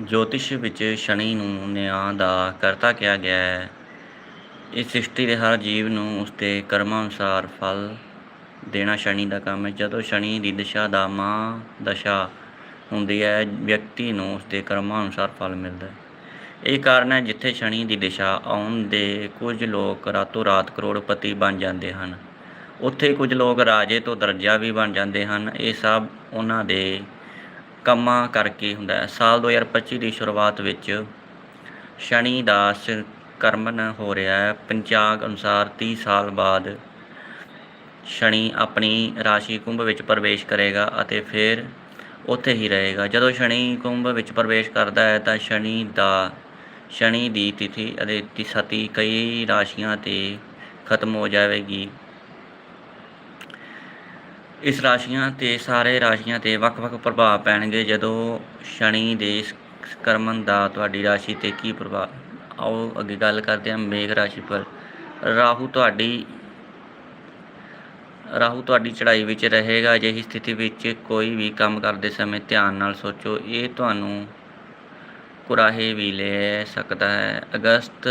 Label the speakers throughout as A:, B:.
A: ਜੋਤਿਸ਼ ਵਿੱਚ ਸ਼ਨੀ ਨੂੰ ਨਿਆਂ ਦਾ ਕਰਤਾ ਕਿਹਾ ਗਿਆ ਹੈ। ਇਸ ਸ੍ਰਿਸ਼ਟੀ ਦੇ ਹਰ ਜੀਵ ਨੂੰ ਉਸਦੇ ਕਰਮਾਂ ਅਨੁਸਾਰ ਫਲ ਦੇਣਾ ਸ਼ਨੀ ਦਾ ਕੰਮ ਹੈ। ਜਦੋਂ ਸ਼ਨੀ ਦੀ ਦਿਸ਼ਾ ਦਾ ਮਾਂ ਦਸ਼ਾ ਹੁੰਦੀ ਹੈ, ਵਿਅਕਤੀ ਨੂੰ ਉਸਦੇ ਕਰਮਾਂ ਅਨੁਸਾਰ ਫਲ ਮਿਲਦਾ ਹੈ। ਇਹ ਕਾਰਨ ਹੈ ਜਿੱਥੇ ਸ਼ਨੀ ਦੀ ਦਿਸ਼ਾ ਆਉਣ ਦੇ ਕੁਝ ਲੋਕ ਰਾਤੋਂ ਰਾਤ ਕਰੋੜਪਤੀ ਬਣ ਜਾਂਦੇ ਹਨ। ਉੱਥੇ ਕੁਝ ਲੋਕ ਰਾਜੇ ਤੋਂ ਦਰਜਾ ਵੀ ਬਣ ਜਾਂਦੇ ਹਨ। ਇਹ ਸਭ ਉਹਨਾਂ ਦੇ ਕੰਮਾਂ ਕਰਕੇ ਹੁੰਦਾ ਹੈ। ਸਾਲ 2025 ਦੀ ਸ਼ੁਰੂਆਤ ਵਿੱਚ ਸ਼ਨੀ ਦਾ ਸੰਕਰਮਣ ਹੋ ਰਿਹਾ ਹੈ। ਪੰਚਾਂਗ ਅਨੁਸਾਰ 30 ਸਾਲ ਬਾਅਦ ਸ਼ਨੀ ਆਪਣੀ ਰਾਸ਼ੀ ਕੁੰਭ ਵਿੱਚ ਪ੍ਰਵੇਸ਼ ਕਰੇਗਾ ਅਤੇ ਫਿਰ ਉੱਥੇ ਹੀ ਰਹੇਗਾ। ਜਦੋਂ ਸ਼ਨੀ ਕੁੰਭ ਵਿੱਚ ਪ੍ਰਵੇਸ਼ ਕਰਦਾ ਹੈ ਤਾਂ ਸ਼ਨੀ ਦਾ, ਸ਼ਨੀ ਦੀ ਤਿਥੀ ਅਤੇ ਸਤੀ ਕਈ ਰਾਸ਼ੀਆਂ ਤੇ ਖਤਮ ਹੋ ਜਾਵੇਗੀ। ਇਸ ਰਾਸ਼ੀਆਂ ਤੇ ਸਾਰੇ ਰਾਸ਼ੀਆਂ ਤੇ ਵੱਖ-ਵੱਖ ਪ੍ਰਭਾਵ ਪੈਣਗੇ। ਜਦੋਂ ਸ਼ਨੀ ਦੇ ਕਰਮਨ ਦਾ ਤੁਹਾਡੀ ਰਾਸ਼ੀ ਤੇ ਕੀ ਪ੍ਰਭਾਵ, ਆਓ ਅੱਗੇ ਗੱਲ ਕਰਦੇ ਹਾਂ ਮੇਘ ਰਾਸ਼ੀ ਪਰ। ਰਾਹੂ ਤੁਹਾਡੀ ਰਾਹੂ ਤੁਹਾਡੀ ਚੜ੍ਹਾਈ ਵਿੱਚ ਰਹੇਗਾ। ਅਜਿਹੀ ਸਥਿਤੀ ਵਿੱਚ ਕੋਈ ਵੀ ਕੰਮ ਕਰਦੇ ਸਮੇਂ ਧਿਆਨ ਨਾਲ ਸੋਚੋ, ਇਹ ਤੁਹਾਨੂੰ ਕੁਰਾਹੇ ਵੀ ਲੈ ਸਕਦਾ ਹੈ। ਅਗਸਤ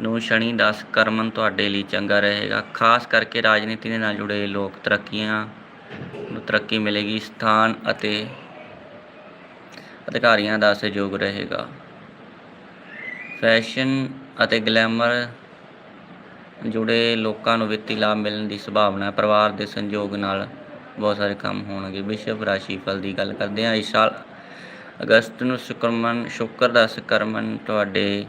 A: ਨੂੰ ਸ਼ਨੀ ਦਾ ਸਕਰਮਨ ਤੁਹਾਡੇ ਲਈ ਚੰਗਾ ਰਹੇਗਾ। ਖਾਸ ਕਰਕੇ ਰਾਜਨੀਤੀ ਦੇ ਨਾਲ ਜੁੜੇ ਲੋਕ ਤਰੱਕੀਆਂ ਨੂੰ ਤਰੱਕੀ ਮਿਲੇਗੀ, ਸਥਾਨ ਅਤੇ ਅਧਿਕਾਰੀਆਂ ਦਾ ਸਹਿਯੋਗ ਰਹੇਗਾ। ਫੈਸ਼ਨ ਅਤੇ ਗਲੈਮਰ ਜੁੜੇ ਲੋਕਾਂ ਨੂੰ ਵਿੱਤੀ ਲਾਭ ਮਿਲਣ ਦੀ ਸੰਭਾਵਨਾ ਹੈ। ਪਰਿਵਾਰ ਦੇ ਸੰਯੋਗ ਨਾਲ ਬਹੁਤ ਸਾਰੇ ਕੰਮ ਹੋਣਗੇ। ਵਿਸ਼ਵ ਰਾਸ਼ੀ ਫਲ ਦੀ ਗੱਲ ਕਰਦੇ ਹਾਂ। ਇਸ ਸਾਲ ਅਗਸਤ ਨੂੰ ਸ਼ੁਕਰਮਨ ਸ਼ੁਕਰ ਦਾ ਸਕਰਮਨ ਤੁਹਾਡੇ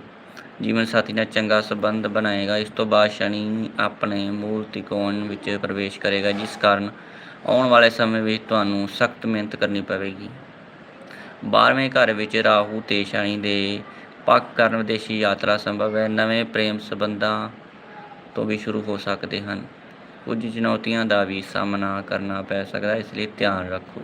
A: ਜੀਵਨ ਸਾਥੀ ਨਾਲ ਚੰਗਾ ਸੰਬੰਧ ਬਣਾਏਗਾ, ਇਸ ਤੋਂ ਬਾਅਦ ਸ਼ਨੀ ਆਪਣੇ ਮੂਲ ਤਿਕੋਣ ਵਿੱਚ ਪ੍ਰਵੇਸ਼ ਕਰੇਗਾ, ਜਿਸ ਕਾਰਨ ਆਉਣ ਵਾਲੇ ਸਮੇਂ ਵਿੱਚ ਤੁਹਾਨੂੰ ਸਖਤ ਮਿਹਨਤ ਕਰਨੀ ਪਵੇਗੀ। 12ਵੇਂ ਘਰ ਵਿੱਚ ਰਾਹੂ ਤੇ ਸ਼ਨੀ ਦੇ ਪੱਕ ਕਰਨ ਵਿਦੇਸ਼ੀ ਯਾਤਰਾ ਸੰਭਵ ਹੈ। ਨਵੇਂ ਪ੍ਰੇਮ ਸੰਬੰਧਾਂ ਤੋਂ ਵੀ ਸ਼ੁਰੂ ਹੋ ਸਕਦੇ ਹਨ। ਕੁਝ ਚੁਣੌਤੀਆਂ ਦਾ ਵੀ ਸਾਹਮਣਾ ਕਰਨਾ ਪੈ ਸਕਦਾ ਹੈ, ਇਸ ਲਈ ਧਿਆਨ ਰੱਖੋ।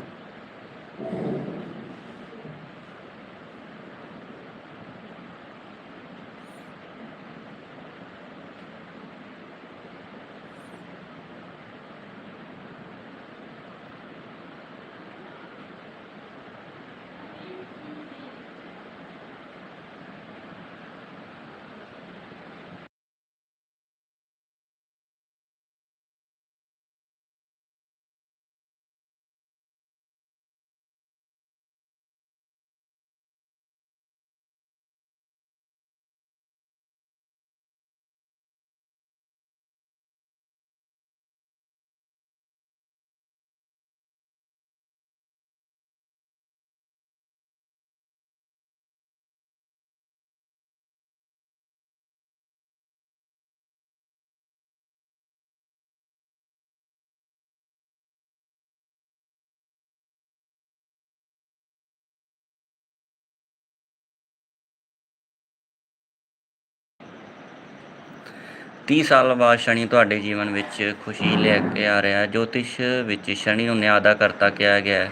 A: ਤੀਹ ਸਾਲ ਬਾਅਦ ਸ਼ਨੀ ਤੁਹਾਡੇ ਜੀਵਨ ਵਿੱਚ ਖੁਸ਼ੀ ਲੈ ਕੇ ਆ ਰਿਹਾ ਹੈ। ਜੋਤਿਸ਼ ਵਿੱਚ ਸ਼ਨੀ ਨੂੰ ਨਿਆਂ ਦਾ ਕਰਤਾ ਕਿਹਾ ਗਿਆ ਹੈ।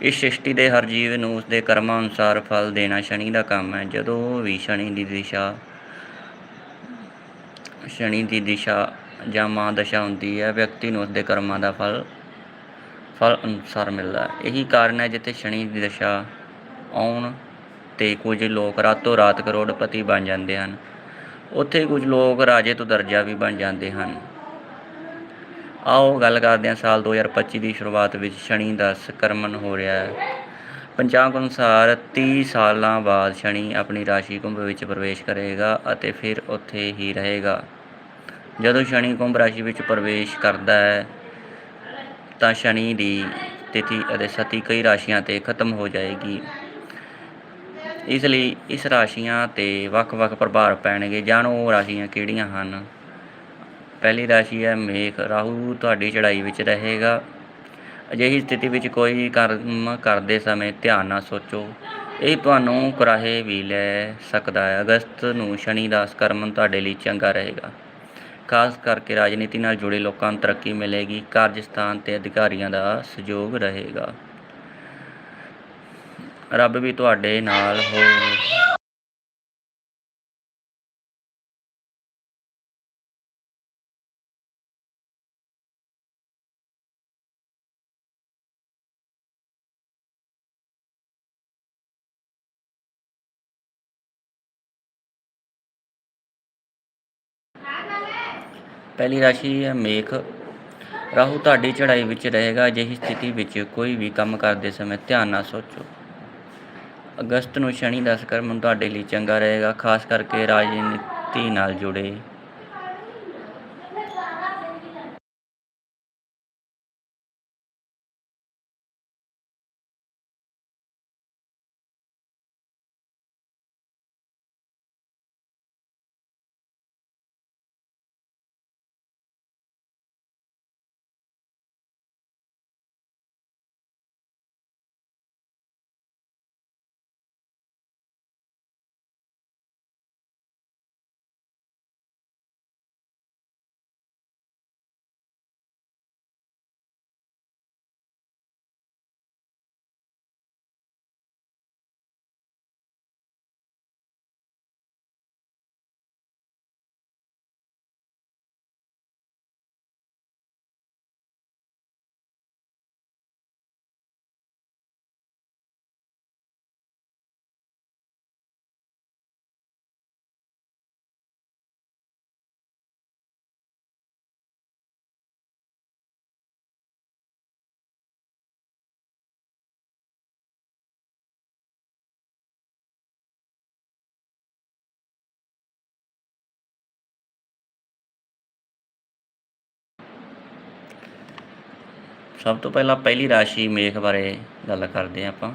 A: ਇਸ ਸ੍ਰਿਸ਼ਟੀ ਦੇ ਹਰ ਜੀਵ ਨੂੰ ਉਸਦੇ ਕਰਮਾਂ ਅਨੁਸਾਰ ਫਲ ਦੇਣਾ ਸ਼ਨੀ ਦਾ ਕੰਮ ਹੈ। ਜਦੋਂ ਵੀ ਸ਼ਨੀ ਦੀ ਦਿਸ਼ਾ, ਸ਼ਨੀ ਦੀ ਦਿਸ਼ਾ ਜਾਂ ਮਾਂ ਦਸ਼ਾ ਹੁੰਦੀ ਹੈ, ਵਿਅਕਤੀ ਨੂੰ ਉਸਦੇ ਕਰਮਾਂ ਦਾ ਫਲ ਫਲ ਅਨੁਸਾਰ ਮਿਲਦਾ ਹੈ। ਇਹੀ ਕਾਰਨ ਹੈ ਜਿੱਥੇ ਸ਼ਨੀ ਦੀ ਦਸ਼ਾ ਆਉਣ ਤੇ ਕੁਝ ਲੋਕ ਰਾਤੋਂ ਰਾਤ ਕਰੋੜਪਤੀ ਬਣ ਜਾਂਦੇ ਹਨ। ਉੱਥੇ ਕੁਝ ਲੋਕ ਰਾਜੇ ਤੋਂ ਦਰਜਾ ਵੀ ਬਣ ਜਾਂਦੇ ਹਨ। ਆਓ ਗੱਲ ਕਰਦੇ ਹਾਂ ਸਾਲ 2025 ਦੀ ਸ਼ੁਰੂਆਤ ਵਿੱਚ ਸ਼ਨੀ ਦਾ ਸਕਰਮਣ ਹੋ ਰਿਹਾ ਹੈ। ਪੰਚਾਂਗ ਅਨੁਸਾਰ 30 ਸਾਲਾਂ ਬਾਅਦ ਸ਼ਨੀ ਆਪਣੀ ਰਾਸ਼ੀ ਕੁੰਭ ਵਿੱਚ ਪ੍ਰਵੇਸ਼ ਕਰੇਗਾ ਅਤੇ ਫਿਰ ਉੱਥੇ ਹੀ ਰਹੇਗਾ। ਜਦੋਂ ਸ਼ਨੀ ਕੁੰਭ ਰਾਸ਼ੀ ਵਿੱਚ ਪ੍ਰਵੇਸ਼ ਕਰਦਾ ਹੈ, ਤਾਂ ਸ਼ਨੀ ਦੀ ਤਿਥੀ ਅਤੇ ਸਤੀ ਕਈ ਰਾਸ਼ੀਆਂ ਤੇ ਖਤਮ ਹੋ ਜਾਏਗੀ। ਇਸ ਲਈ ਇਸ ਰਾਸ਼ੀਆਂ ਤੇ ਵੱਖ-ਵੱਖ ਪ੍ਰਭਾਵ ਪੈਣਗੇ। ਜਾਣੋ ਉਹ ਰਾਸ਼ੀਆਂ ਕਿਹੜੀਆਂ ਹਨ? ਪਹਿਲੀ ਰਾਸ਼ੀ ਹੈ ਮੇਖ। ਰਾਹੂ ਤੁਹਾਡੀ ਚੜ੍ਹਾਈ ਵਿੱਚ ਰਹੇਗਾ। ਅਜਿਹੀ ਸਥਿਤੀ ਵਿੱਚ ਕੋਈ ਕਰਮ ਕਰਦੇ ਸਮੇਂ ਧਿਆਨ ਨਾਲ ਸੋਚੋ। ਇਹ ਤੁਹਾਨੂੰ ਕੁਰਾਹੇ ਵੀ ਲੈ ਸਕਦਾ ਹੈ। ਅਗਸਤ ਨੂੰ ਸ਼ਨੀ ਦਾ ਸਕਰਮਨ ਤੁਹਾਡੇ ਲਈ ਚੰਗਾ ਰਹੇਗਾ। ਖਾਸ ਕਰਕੇ ਰਾਜਨੀਤੀ ਨਾਲ ਜੁੜੇ ਲੋਕਾਂ ਨੂੰ ਤਰੱਕੀ ਮਿਲੇਗੀ। ਕਾਰਜਸਥਾਨ ਤੇ ਅਧਿਕਾਰੀਆਂ ਦਾ ਸਹਿਯੋਗ ਰਹੇਗਾ। ਰੱਬ ਵੀ ਤੁਹਾਡੇ ਨਾਲ ਹੋਵੇ। ਪਹਿਲੀ ਰਾਸ਼ੀ ਹੈ ਮੇਖ। ਰਾਹੂ ਤੁਹਾਡੀ ਚੜ੍ਹਾਈ ਵਿੱਚ ਰਹੇਗਾ, ਅਜਿਹੀ ਸਥਿਤੀ ਵਿੱਚ ਕੋਈ ਵੀ ਕੰਮ ਕਰਦੇ ਸਮੇਂ ਧਿਆਨ ਨਾਲ ਸੋਚੋ। ਅਗਸਤ ਨੂੰ ਸ਼ਨੀ ਦਾ ਸਕਰਮ ਤੁਹਾਡੇ ਲਈ ਚੰਗਾ ਰਹੇਗਾ ਖਾਸ ਕਰਕੇ ਰਾਜਨੀਤੀ ਨਾਲ ਜੁੜੇ। ਸਭ ਤੋਂ ਪਹਿਲਾਂ ਪਹਿਲੀ ਰਾਸ਼ੀ ਮੇਖ ਬਾਰੇ ਗੱਲ ਕਰਦੇ ਹਾਂ ਆਪਾਂ।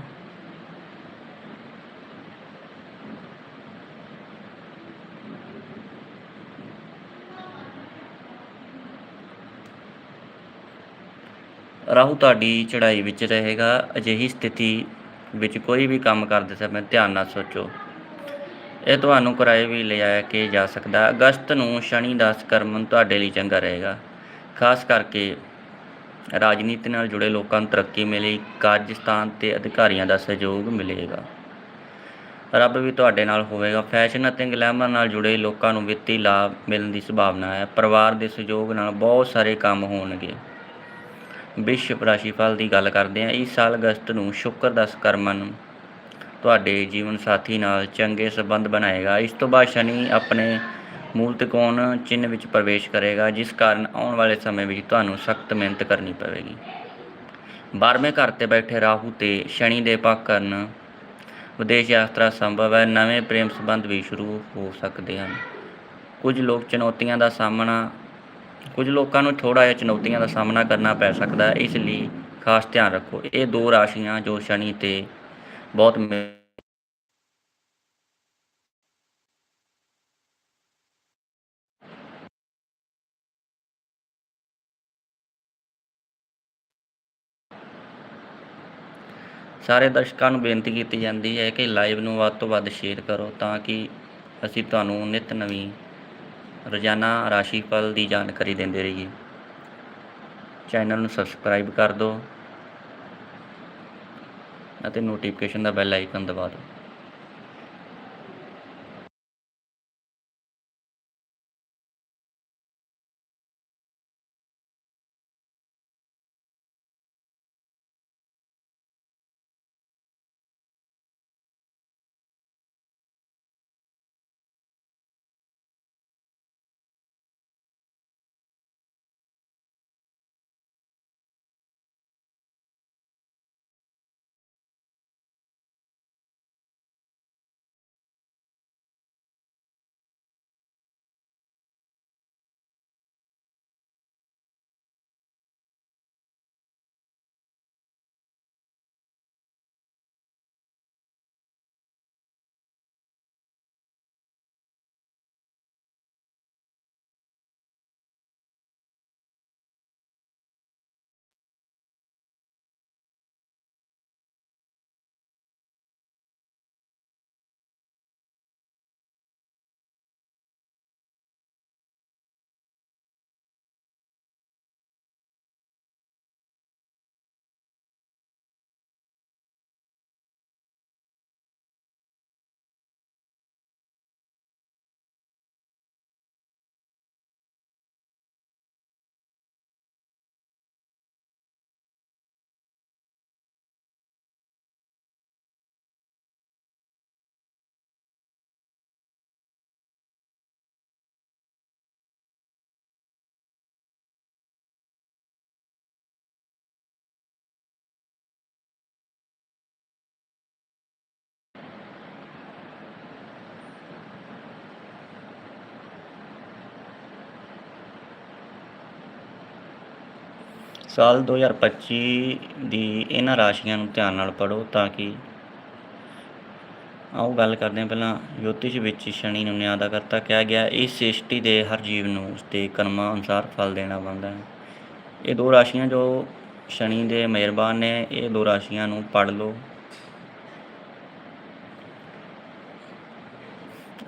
A: ਰਾਹੂ ਤੁਹਾਡੀ ਚੜ੍ਹਾਈ ਵਿੱਚ ਰਹੇਗਾ, ਅਜਿਹੀ ਸਥਿਤੀ ਵਿੱਚ ਕੋਈ ਵੀ ਕੰਮ ਕਰਦੇ ਸਮੇਂ ਧਿਆਨ ਨਾਲ ਸੋਚੋ। ਇਹ ਤੁਹਾਨੂੰ ਕਿਰਾਏ ਵੀ ਲਿਆਇਆ ਕੇ ਜਾ ਸਕਦਾ। ਅਗਸਤ ਨੂੰ ਸ਼ਨੀ ਦਾ ਸਕਰਮਨ ਤੁਹਾਡੇ ਲਈ ਚੰਗਾ ਰਹੇਗਾ। ਖਾਸ ਕਰਕੇ ਰਾਜਨੀਤੀ ਨਾਲ ਜੁੜੇ ਲੋਕਾਂ ਨੂੰ ਤਰੱਕੀ ਮਿਲੀ, ਕਾਰਜਸਥਾਨ ਤੇ ਅਧਿਕਾਰੀਆਂ ਦਾ ਸਹਿਯੋਗ ਮਿਲੇਗਾ। ਰੱਬ ਵੀ ਤੁਹਾਡੇ ਨਾਲ ਹੋਵੇਗਾ। ਫੈਸ਼ਨ ਅਤੇ ਗਲੈਮਰ ਨਾਲ ਜੁੜੇ ਲੋਕਾਂ ਨੂੰ ਵਿੱਤੀ ਲਾਭ ਮਿਲਣ ਦੀ ਸੰਭਾਵਨਾ ਹੈ। ਪਰਿਵਾਰ ਦੇ ਸਹਿਯੋਗ ਨਾਲ ਬਹੁਤ ਸਾਰੇ ਕੰਮ ਹੋਣਗੇ। ਵਿਸ਼ਵ ਰਾਸ਼ੀਫਲ ਦੀ ਗੱਲ ਕਰਦੇ ਹਾਂ। ਇਸ ਸਾਲ ਅਗਸਤ ਨੂੰ ਸ਼ੁੱਕਰ ਦਾ ਸਕਰਮਨ ਤੁਹਾਡੇ ਜੀਵਨ ਸਾਥੀ ਨਾਲ ਚੰਗੇ ਸੰਬੰਧ ਬਣਾਏਗਾ। ਇਸ ਤੋਂ ਬਾਅਦ ਸ਼ਨੀ ਆਪਣੇ ਮੂਲ ਤਿਕੋਣ ਚਿੰਨ੍ਹ ਵਿੱਚ ਪ੍ਰਵੇਸ਼ ਕਰੇਗਾ, ਜਿਸ ਕਾਰਨ ਆਉਣ ਵਾਲੇ ਸਮੇਂ ਵਿੱਚ ਤੁਹਾਨੂੰ ਸਖਤ ਮਿਹਨਤ ਕਰਨੀ ਪਵੇਗੀ। 12ਵੇਂ ਘਰ ਤੇ ਬੈਠੇ ਰਾਹੂ ਤੇ ਸ਼ਨੀ ਦੇ ਪੱਖ ਕਰਨ ਵਿਦੇਸ਼ ਯਾਤਰਾ ਸੰਭਵ ਹੈ। ਨਵੇਂ ਪ੍ਰੇਮ ਸੰਬੰਧ ਵੀ ਸ਼ੁਰੂ ਹੋ ਸਕਦੇ ਹਨ। ਕੁਝ ਲੋਕ ਚੁਣੌਤੀਆਂ ਦਾ ਸਾਹਮਣਾ, ਕੁਝ ਲੋਕਾਂ ਨੂੰ ਥੋੜਾ ਜਿਹਾ ਚੁਣੌਤੀਆਂ ਦਾ ਸਾਹਮਣਾ ਕਰਨਾ ਪੈ ਸਕਦਾ ਹੈ। ਇਸ ਲਈ ਖਾਸ ਧਿਆਨ ਰੱਖੋ। ਇਹ ਦੋ ਰਾਸ਼ੀਆਂ ਜੋ ਸ਼ਨੀ ਤੇ ਬਹੁਤ ਸਾਰੇ ਦਰਸ਼ਕਾਂ ਨੂੰ ਬੇਨਤੀ ਕੀਤੀ ਜਾਂਦੀ ਹੈ ਕਿ ਲਾਈਵ ਨੂੰ ਵੱਧ ਤੋਂ ਵੱਧ ਸ਼ੇਅਰ ਕਰੋ ਤਾਂ ਕਿ ਅਸੀਂ ਤੁਹਾਨੂੰ ਨਿਤ ਨਵੀਂ ਰੋਜ਼ਾਨਾ ਰਾਸ਼ੀ ਫਲ ਦੀ ਜਾਣਕਾਰੀ ਦਿੰਦੇ ਰਹੀਏ। ਚੈਨਲ ਨੂੰ ਸਬਸਕ੍ਰਾਈਬ ਕਰ ਦਿਓ ਅਤੇ ਨੋਟੀਫਿਕੇਸ਼ਨ ਦਾ ਬੈਲ ਆਈਕਨ ਦਬਾ ਦਿਓ। ਸਾਲ 2025 ਦੀ ਇਹਨਾਂ ਰਾਸ਼ੀਆਂ ਨੂੰ ਧਿਆਨ ਨਾਲ ਪੜ੍ਹੋ ਤਾਂ ਕਿ ਆਓ ਗੱਲ ਕਰਦੇ ਹਾਂ ਪਹਿਲਾਂ ਜੋਤਿਸ਼ ਵਿੱਚ ਸ਼ਨੀ ਨੂੰ ਨਿਆਂ ਦਾ ਕਰਤਾ ਕਿਹਾ ਗਿਆ, ਇਸ ਸ੍ਰਿਸ਼ਟੀ ਦੇ ਹਰ ਜੀਵ ਨੂੰ ਉਸਦੇ ਕਰਮਾਂ ਅਨੁਸਾਰ ਫਲ ਦੇਣਾ ਬਣਦਾ ਹੈ। ਇਹ ਦੋ ਰਾਸ਼ੀਆਂ ਜੋ ਸ਼ਨੀ ਦੇ ਮਿਹਰਬਾਨ ਨੇ, ਇਹ ਦੋ ਰਾਸ਼ੀਆਂ ਨੂੰ ਪੜ੍ਹ ਲਓ।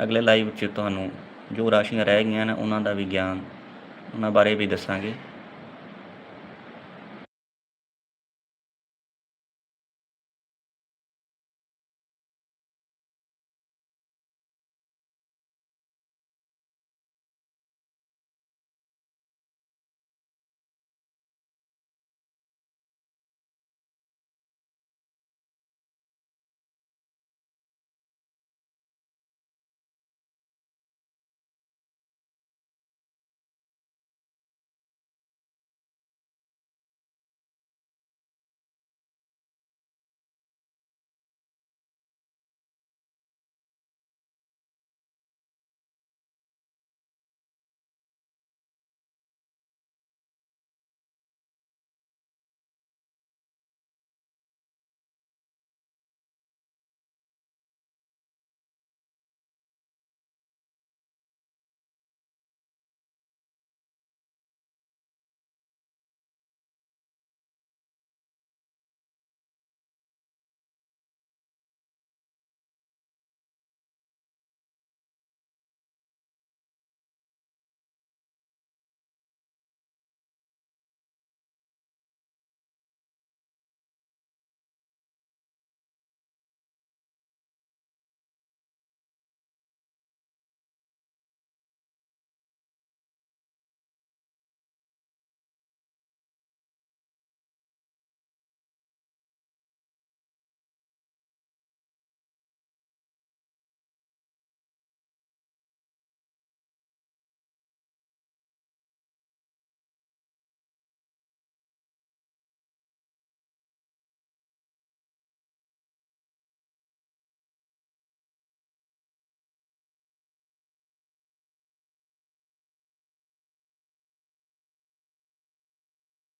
A: ਅਗਲੇ ਲਾਈਵ ਵਿੱਚ ਤੁਹਾਨੂੰ ਜੋ ਰਾਸ਼ੀਆਂ ਰਹਿ ਗਈਆਂ ਨੇ, ਉਹਨਾਂ ਦਾ ਵੀ ਗਿਆਨ, ਉਹਨਾਂ ਬਾਰੇ ਵੀ ਦੱਸਾਂਗੇ।